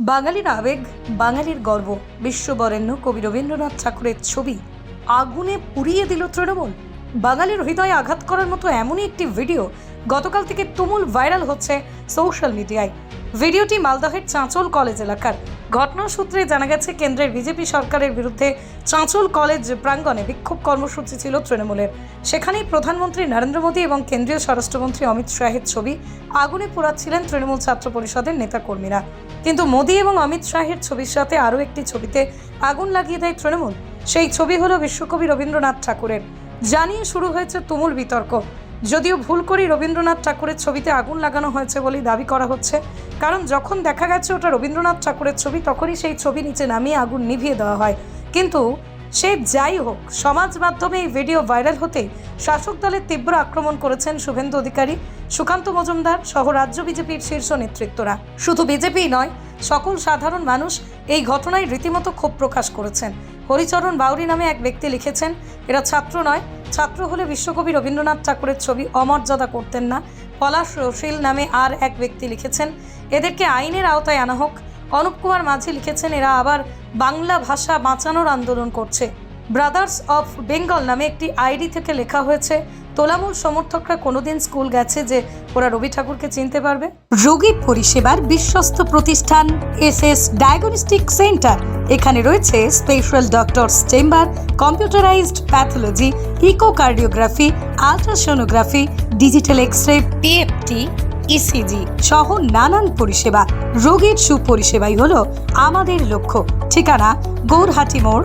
বাঙালির আবেগ বাঙালির গর্ব। বিশ্ববরেণ্য কবি রবীন্দ্রনাথ ঠাকুরের ছবি আগুনে পুড়িয়ে দিল তৃণমূল। বাঙালির হৃদয়ে আঘাত করার মতো এমনই একটি ভিডিও গতকাল থেকে তুমুল ভাইরাল হচ্ছে সোশ্যাল মিডিয়ায়। ভিডিওটি মালদহের চাঁচল কলেজ এলাকার। ঘটনার সূত্রে জানা গেছে, কেন্দ্রের বিজেপি সরকারের বিরুদ্ধে চাঁচল কলেজ প্রাঙ্গণে বিক্ষোভ কর্মসূচি ছিল তৃণমূলের। সেখানেই প্রধানমন্ত্রী নরেন্দ্র মোদী এবং কেন্দ্রীয় স্বরাষ্ট্রমন্ত্রী অমিত শাহের ছবি আগুনে পোড়াচ্ছিলেন তৃণমূল ছাত্র পরিষদের নেতাকর্মীরা। কিন্তু মোদী এবং অমিত শাহের ছবির সাথে আরও একটি ছবিতে আগুন লাগিয়ে দেয় তৃণমূল। সেই ছবি হলো বিশ্বকবি রবীন্দ্রনাথ ঠাকুরের। জানিয়ে শুরু হয়েছে তুমুল বিতর্ক। যদিও ভুল করেই রবীন্দ্রনাথ ঠাকুরের ছবিতে আগুন লাগানো হয়েছে বলেই দাবি করা হচ্ছে। কারণ যখন দেখা গেছে ওটা রবীন্দ্রনাথ ঠাকুরের ছবি, তখনই সেই ছবি নিচে নামিয়ে আগুন নিভিয়ে দেওয়া হয়। কিন্তু সে যাই হোক, সমাজ মাধ্যমে এই ভিডিও ভাইরাল হতে শাসক দলের তীব্র আক্রমণ করেছেন শুভেন্দু অধিকারী। সুকান্ত মজুমদার সহ রাজ্য বিজেপির শীর্ষ নেতৃত্বরা। শুধু বিজেপি নয়, সকল সাধারণ মানুষ এই ঘটনায় রীতিমতো ক্ষোভ প্রকাশ করেছেন। হরিচরণ বাউরি নামে এক ব্যক্তি লিখেছেন, এরা ছাত্র নয়, ছাত্র হলে বিশ্বকবি রবীন্দ্রনাথ ঠাকুরের ছবি অমর্যাদা করতেন না। পলাশ রশিল নামে আর এক ব্যক্তি লিখেছেন, এদেরকে আইনের আওতায় আনা হোক। অনুপ কুমার মাঝি লিখেছেন, এরা আবার বাংলা ভাষা বাঁচানোর আন্দোলন করছে। ব্রাদার্স অফ বেঙ্গল নামে একটি আইডি থেকে লেখা হয়েছে, তোলামূল সমর্থকরা কোনোদিন স্কুল গেছে যে ওরা রবি ঠাকুরকে চিনতে পারবে? রোগী পরিষেবার বিশ্বস্ত প্রতিষ্ঠান এস এস ডায়াগনস্টিক সেন্টার। এখানে রয়েছে special doctors chamber, computerised pathology, echocardiography, ultrasonography, digital X ray PFT ECG সহ নানান পরিষেবা। রোগীর সুপরিষেবাই হলো আমাদের লক্ষ্য। ঠিকানা গৌরহাটি মোড়